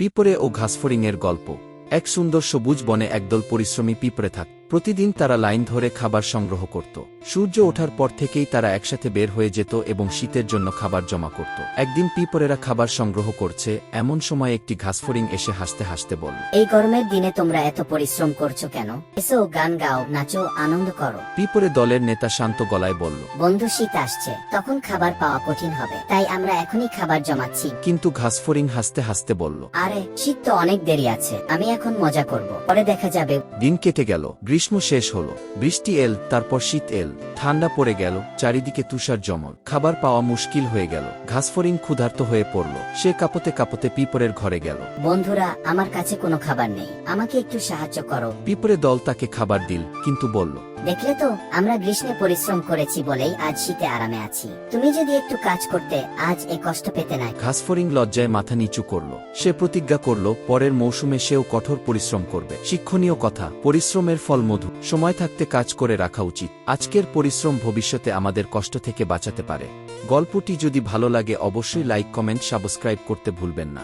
পিঁপড়ে ও ঘাসফড়িংয়ের গল্প। এক সুন্দর সবুজ বনে একদল পরিশ্রমী পিঁপড়ে থাক প্রতিদিন তারা লাইন ধরে খাবার সংগ্রহ করত। সূর্য ওঠার পর থেকেই তারা একসাথে বের হয়ে যেত এবং শীতের জন্য খাবার জমা করত। একদিন পিঁপড়েরা খাবার সংগ্রহ করছে এমন সময় একটি ঘাসফড়িং এসে হাসতে হাসতে বলল এই গরমের দিনে তোমরা এত পরিশ্রম করছ কেন? এসো গান গাও নাচো আনন্দ করো। পিঁপড়ে দলের নেতা শান্ত গলায় বলল বন্ধু শীত আসছে তখন খাবার পাওয়া কঠিন হবে তাই আমরা এখনই খাবার জমাচ্ছি। কিন্তু ঘাসফড়িং হাসতে হাসতে বলল আরে শীত তো অনেক দেরি আছে আমি এখন মজা করব পরে দেখা যাবে। দিন কেটে গেল গ্রীষ্ম শেষ হল। বৃষ্টি এল তারপর শীত এল। ঠান্ডা পড়ে গেল চারিদিকে তুষার জমল খাবার পাওয়া মুশকিল হয়ে গেল ঘাসফড়িং ক্ষুধার্ত হয়ে পড়ল সে কাপতে কাপতে পিঁপড়ের ঘরে গেল। বন্ধুরা আমার কাছে কোনো খাবার নেই আমাকে একটু সাহায্য করো। পিঁপড়ে দল তাকে খাবার দিল কিন্তু বলল দেখলে তো আমরা গ্রীষ্মে পরিশ্রম করেছি বলেই আজ শীতে আরামে আছি। তুমি যদি একটু কাজ করতে আজ এ কষ্ট পেতে না ঘাসফড়িং লজ্জায় মাথা নিচু করল সে প্রতিজ্ঞা করল পরের মৌসুমে সেও কঠোর পরিশ্রম করবে। শিক্ষণীয় কথা পরিশ্রমের ফল মধু সময় থাকতে কাজ করে রাখা উচিত আজকের পরিশ্রম ভবিষ্যতে আমাদের কষ্ট থেকে বাঁচাতে পারে। গল্পটি যদি ভালো লাগে, অবশ্যই লাইক, কমেন্ট, সাবস্ক্রাইব করতে ভুলবেন না।